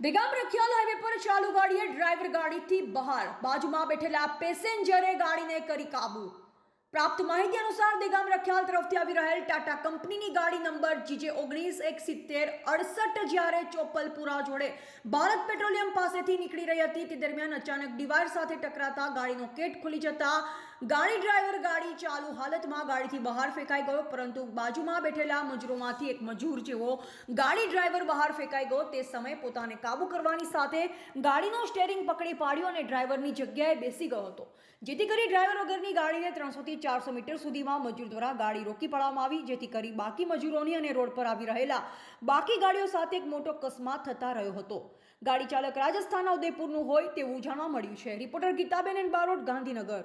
Degam Rakhial highway પર ચાલુ ગાડીએ driver ગાડીથી બહાર બાજુમાં બેઠેલા પેસેન્જરે ગાડીને કરી કાબુ. પ્રાપ્ત માહિતી અનુસાર દેગામ રખિયાલ તરફથી આવી રહેલ ટાટા કંપનીની ગાડી નંબર જીજે ઓગણીસ એક સિત્તેર અડસઠ જ્યારે ચોપલપુરા જોડે ભારત પેટ્રોલિયમ પાસેથી નીકળી રહી હતી, તે દરમિયાન અચાનક ડિવાઈડ સાથે ટકરાતા ગાડીનો કેટ ખુલી જતા ગાડી ડ્રાઈવર ગાડી ચાલુ હાલતમાં ગાડીથી બહાર ફેંકાઈ ગયો, પરંતુ બાજુમાં બેઠેલા મજૂરોમાંથી એક મજૂર જેવો ગાડી ડ્રાઈવર બહાર ફેંકાઈ ગયો. તે સમયે પોતાને કાબુ કરવાની સાથે ગાડીનો સ્ટેરિંગ પકડી પાડ્યો અને ડ્રાઈવરની જગ્યાએ બેસી ગયો હતો, જેથી કરી ડ્રાઈવર વગરની ગાડીને ત્રણસોથી ચારસો મીટર સુધીમાં મજૂર દ્વારા ગાડી રોકી પાડવામાં આવી, જેથી કરી બાકી મજૂરોની અને રોડ પર આવી રહેલા બાકી ગાડીઓ સાથે એક મોટો અકસ્માત થતા રહ્યો હતો. ગાડી ચાલક રાજસ્થાનના ઉદયપુરનું હોય તેવું જાણવા મળ્યું છે. રિપોર્ટર ગીતાબેન બારોટ, ગાંધીનગર.